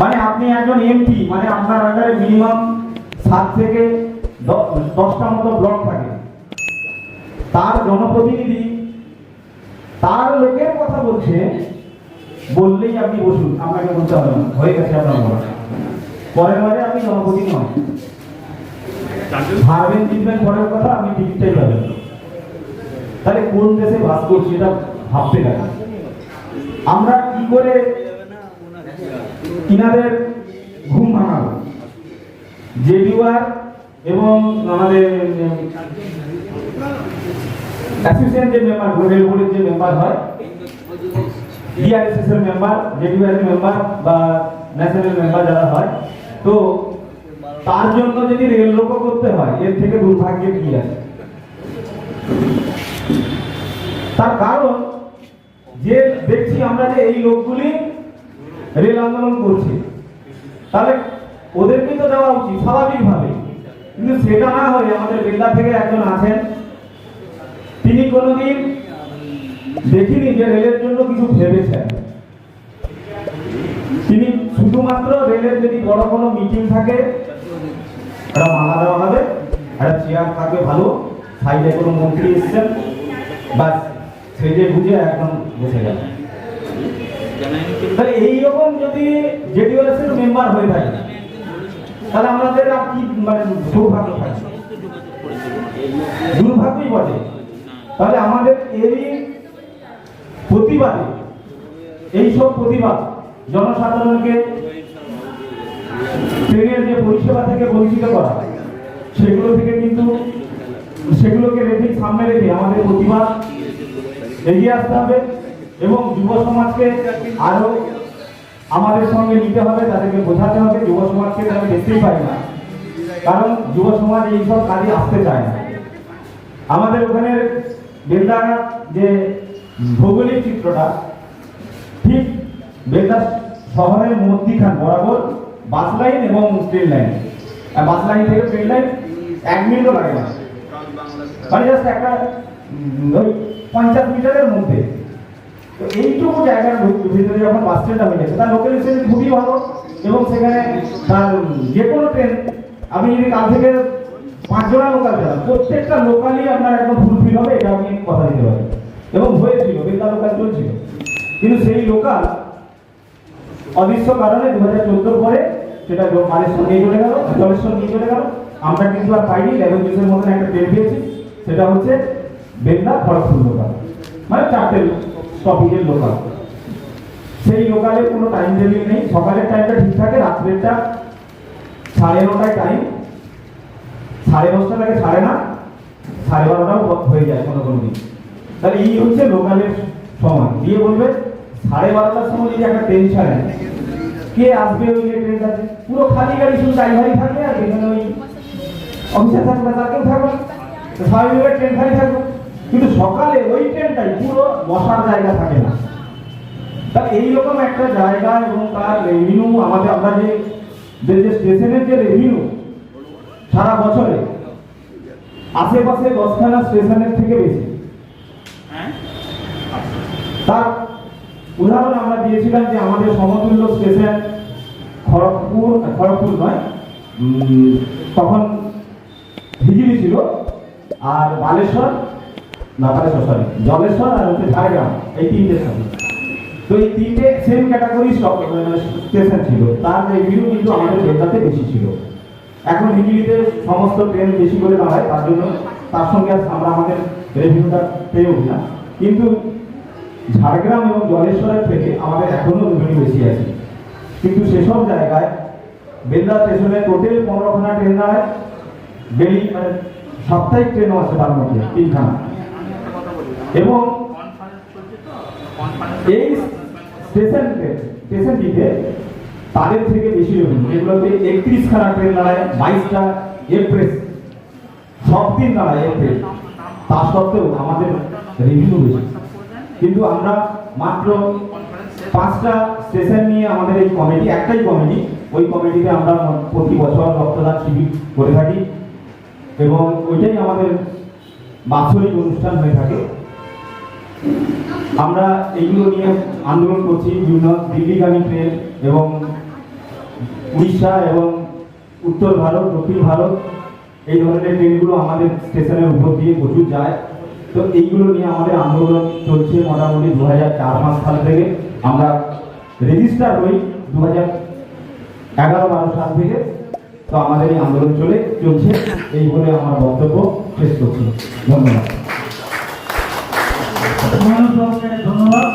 MP মানে আপনার আন্ডারে মিনিমাম সাত থেকে দশটা মতো ব্লক থাকে। তার জনপ্রতিনিধি, তার লোকের কথা বলছে, বললেই আপনি বসুন, আপনাকে বলতে হবে হয়ে গেছে আপনার বলা। পরের বারে আপনি জনপ্রতিনিধি হন। হারবেন জিতবেন, পরের কথা আপনি টিকিটটাই পাবেন। তাহলে কোন দেশে বাস করছি এটা ভাবতে গেলে আমরা কি করে ইনাদের ঘুম ভাঙাবো। জেডিওয়ার এবং আমাদের অ্যাসোসিয়েশন যে মেম্বার রেল বোর্ডের যে মেম্বার হয় ডিআরএসএস এর মেম্বার জেডিওয়ার মেম্বার বা ন্যাশনাল মেম্বার যারা হয়, তো তার জন্য যদি রেল রোকো করতে হয়, এর থেকে দুর্ভাগ্যের কি আছে? তার কারণ, যে দেখছি আমরা যে এই লোকগুলি রেল আন্দোলন করছে। তাহলে ওদেরকেই তো দেওয়া উচিত স্বাভাবিকভাবে কিন্তু সেটা না হয়ে আমাদের বেল্লা থেকে একজন আছেন, তিনি কোনোদিন দেখিনি যে রেলের জন্য কিছু ভেবেছেন। তিনি শুধুমাত্র রেলের যদি বড় কোনো মিটিং থাকে, একটা মালা দেওয়া হবে, একটা চেয়ার থাকবে ভালো, সাইডে কোনো মন্ত্রী এসছেন বাস সেজে বুঝে একদম বসে যাবে। তাহলে এইরকম যদি জেডিওএস এর মেম্বার হয়ে থাকে তাহলে আমাদের আর কি মানে সৌভাগ্য থাকে দুর্ভাগ্যই বটে। তাহলে আমাদের এরই প্রতিবাদে, এইসব প্রতিবাদ জনসাধারণকে ট্রেনের যে পরিষেবা থেকে বঞ্চিত করা, সেগুলো থেকে কিন্তু, সেগুলোকে রেখে সামনে রেখে আমাদের প্রতিবাদ এগিয়ে আসতে হবে। এবং যুব সমাজকে আরও আমাদের সঙ্গে নিতে হবে, তাদেরকে বোঝাতে হবে, যুব সমাজকে তারা দেখতেই পাই না। কারণ যুব সমাজ এইসব কাজে আসতে চায় না। আমাদের ওখানে বেলদা যে ভৌগোলিক চিত্রটা, ঠিক বেলদা শহরের মধ্যিখান, বরাবর বাস লাইন এবং ট্রেন লাইন। বাস লাইন থেকে ট্রেন লাইন এক মিনিটও লাগে না। মানে জাস্ট একটা ওই পঞ্চাশ মিটারের মধ্যে। তো এইটুকু জায়গার ভিতরে যখন বাস স্ট্যান্ডটা হয়ে গেছে তার লোকেশন খুবই ভালো এবং সেখানে তার যে কোনো ট্রেন আপনি যদি কাল থেকে পাঁচজনা লোকাল চালান প্রত্যেকটা লোকালই আপনার একদম ফুলফিল হবে, এটা আপনি কথা দিতে পারেন এবং হয়েছিল বেলদা লোকাল চলছিল। কিন্তু সেই লোকাল অদৃশ্য কারণে দু হাজার চোদ্দোর পরে সেটা মালেশ্বর নিয়ে চলে গেল জলেশ্বর নিয়ে চলে গেল। আমরা কিন্তু আর পাইনি লেভেল জুসের মতন একটা ট্রেন পেয়েছি। সেটা হচ্ছে বেলদা খড়গপুর লোকাল মানে চারটে স্টপেজের লোকাল। সেই লোকালে কোনো টাইম টেবিল নেই। সকালের টাইমটা ঠিক থাকে রাত্রেরটা সাড়ে নটায় টাইম সাড়ে দশটা লাগে সাড়ে না, সাড়ে বারোটাও হয়ে যায় কোনো কোনো দিন। তাহলে এই হচ্ছে লোকালের সময়। দিয়ে বলবে, সাড়ে বারোটার সময় যদি একটা ট্রেন ছাড়ে, কে আসবে ওই যে ট্রেনটাতে পুরো খালি গাড়ি, শুধু ড্রাইভারই থাকবে আর এখানে ওই অফিসার থাকবে, তার কেউ থাকবে। স্বাভাবিকভাবে ট্রেন খালি থাকবে। কিন্তু সকালে ওই ট্রেনটাই পুরো বসার জায়গা থাকে না। তা এইরকম একটা জায়গা এবং তার রেভিনিউ আমাদের আমরা যে স্টেশনের যে রেভিনিউ সারা বছরে আশেপাশে দশখানা স্টেশনের থেকে বেশি। তার উদাহরণ আমরা দিয়েছিলাম যে আমাদের সমতুল্য স্টেশন খড়গপুর খড়গপুর নয় তখন হিজিলি ছিল আর বালেশ্বর সরি জলেশ্বর আর হচ্ছে ঝাড়গ্রাম, এই তিনটে স্টেশন তো এই তিনটে সেম ক্যাটাগরি স্টেশন ছিল। তার রেভিনিউ কিন্তু আমাদের বেশি ছিল। এখন সমস্ত ট্রেন বেশি করে তার জন্য তার সঙ্গে আমরা আমাদের রেভিনিউটা না। কিন্তু ঝাড়গ্রাম এবং জলেশ্বরের থেকে আমাদের এখনও রেভিনিউ বেশি আছে। কিন্তু সেসব জায়গায় বেলদা স্টেশনে টোটাল পনেরোখানা ট্রেন দাঁড়ায়। ডেলি মানে সাপ্তাহিক ট্রেনও আছে তার মধ্যে, তিনখানা। এবং এই স্টেশন স্টেশনটিতে তাদের থেকে বেশি রেভিনিউ যেগুলোতে একত্রিশ খানা ট্রেন দাঁড়ায়, বাইশটা এক্সপ্রেস সব দিন দাঁড়ায় এক্সপ্রেস তা সত্ত্বেও আমাদের রেভিনিউ বেশি। কিন্তু আমরা মাত্র পাঁচটা স্টেশন নিয়ে আমাদের এই কমিটি একটাই কমিটি ওই কমিটিতে আমরা প্রতি বছর রক্তদান শিবির করে থাকি। এবং ওইটাই আমাদের বাৎসরিক অনুষ্ঠান হয়ে থাকে। আমরা এইগুলো নিয়ে আন্দোলন করছি বিভিন্ন দিল্লিগামী ট্রেন এবং উড়িষ্যা এবং উত্তর ভারত, দক্ষিণ ভারত। এই ধরনের ট্রেনগুলো আমাদের স্টেশনের উপর দিয়ে প্রচুর যায়। তো এইগুলো নিয়ে আমাদের আন্দোলন চলছে মোটামুটি দু হাজার চার পাঁচ সাল থেকে। আমরা রেজিস্টার হই দু হাজার এগারো বারো সাল থেকে। তো আমাদের এই আন্দোলন চলে, চলছে। এই বলে আমার বক্তব্য শেষ করছি। ধন্যবাদ। ধন্যবাদ।